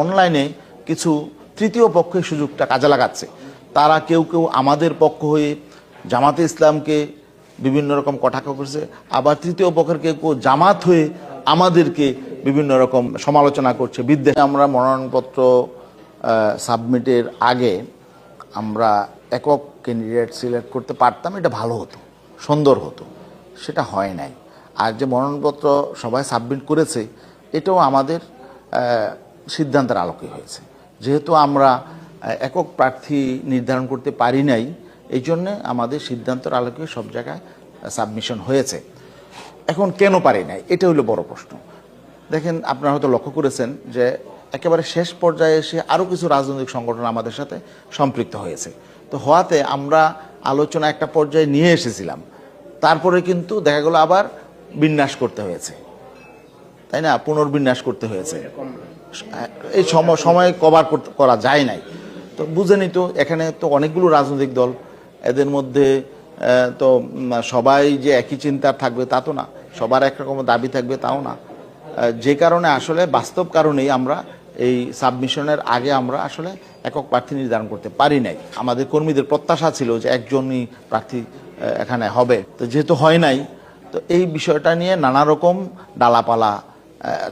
অনলাইনে কিছু তৃতীয় পক্ষের সুযোগটা কাজে লাগাচ্ছে। তারা কেউ কেউ আমাদের পক্ষ হয়ে জামাতে ইসলামকে বিভিন্ন রকম কটাক্ষ করছে, আবার তৃতীয় পক্ষের কেউ কেউ জামাত হয়ে আমাদেরকে বিভিন্ন রকম সমালোচনা করছে। বিদ্বেষ আমরা মনোনয়নপত্র সাবমিটের আগে আমরা একক ক্যান্ডিডেট সিলেক্ট করতে পারতাম, এটা ভালো হতো, সুন্দর হতো। সেটা হয় নাই। আর যে মনোনয়নপত্র সবাই সাবমিট করেছে, এটাও আমাদের সিদ্ধান্তের আলোকে হয়েছে। যেহেতু আমরা একক প্রার্থী নির্ধারণ করতে পারি নাই, এই জন্যে আমাদের সিদ্ধান্তের আলোকে সব জায়গায় সাবমিশন হয়েছে। এখন কেন পারি নাই? এটা হলো বড় প্রশ্ন। দেখেন, আপনারা হয়তো লক্ষ্য করেছেন যে, একেবারে শেষ পর্যায়ে এসে আরও কিছু রাজনৈতিক সংগঠন আমাদের সাথে সম্পৃক্ত হয়েছে। তো হওয়াতে আমরা আলোচনা একটা পর্যায়ে নিয়ে এসেছিলাম। তারপরে কিন্তু দেখা গেলো আবার বিন্যাস করতে হয়েছে। তাই না? পুনর্বিন্যাস করতে হয়েছে। এই সময় কভার করা যায় নাই। তো বুঝে বুঝেনি তো, এখানে তো অনেকগুলো রাজনৈতিক দল, এদের মধ্যে তো সবাই যে একই চিন্তার থাকবে তা তো না, সবার একরকম দাবি থাকবে তাও না। যে কারণে আসলে বাস্তব কারণেই আমরা এই সাবমিশনের আগে আমরা আসলে একক প্রার্থী নির্ধারণ করতে পারি নাই। আমাদের কর্মীদের প্রত্যাশা ছিল যে একজনই প্রার্থী এখানে হবে। তো যেহেতু হয় নাই, তো এই বিষয়টা নিয়ে নানা রকম ডালাপালা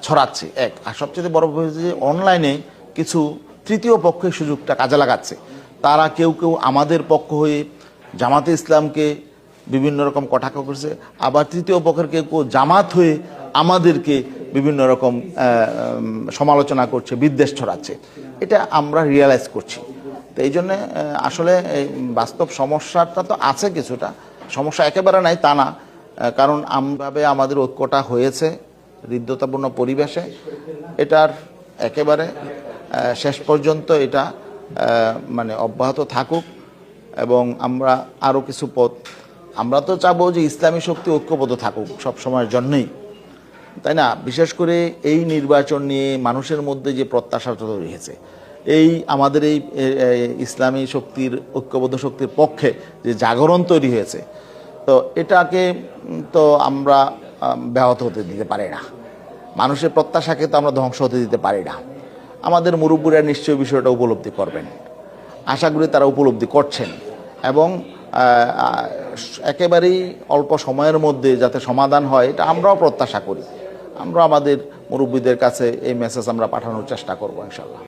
ছড়াচ্ছে। এক, আর সবচেয়ে বড় হচ্ছে যে অনলাইনে কিছু তৃতীয় পক্ষের সুযোগটা কাজে লাগাচ্ছে। তারা কেউ কেউ আমাদের পক্ষ হয়ে জামাতে ইসলামকে বিভিন্ন রকম কটাক্ষ করছে। আবার তৃতীয় পক্ষের কেউ কেউ জামাত হয়ে আমাদেরকে বিভিন্ন রকম সমালোচনা করছে, বিদ্বেষ ছড়াচ্ছে। এটা আমরা রিয়েলাইজ করছি। তো এই জন্যে আসলে বাস্তব সমস্যাটা তো আছে কিছুটা। সমস্যা একেবারে নাই তা না। কারণ আমভাবে আমাদের ঐক্যটা হয়েছে। হৃদ্যতাপূর্ণ পরিবেশে এটার একেবারে শেষ পর্যন্ত এটা মানে অব্যাহত থাকুক এবং আমরা আরও কিছু পথ আমরা তো চাবো যে ইসলামী শক্তি ঐক্যবদ্ধ থাকুক সব সময়ের জন্যই। তাই না? বিশেষ করে এই নির্বাচন নিয়ে মানুষের মধ্যে যে প্রত্যাশাটা তৈরি হয়েছে এই আমাদের এই ইসলামী শক্তির ঐক্যবদ্ধ শক্তির পক্ষে যে জাগরণ তৈরি হয়েছে তো এটাকে তো আমরা আম, ব্যাহত হতে দিতে পারি না। মানুষের প্রত্যাশাকে তো আমরা ধ্বংস হতে দিতে পারি না। আমাদের মুরব্বীরা নিশ্চয়ই বিষয়টা উপলব্ধি করবেন। আশা করি তারা উপলব্ধি করছেন এবং একেবারেই অল্প সময়ের মধ্যে যাতে সমাধান হয়, এটা আমরাও প্রত্যাশা করি। আমরা আমাদের মুরব্বীদের কাছে এই মেসেজ আমরা পাঠানোর চেষ্টা করব ইনশাল্লাহ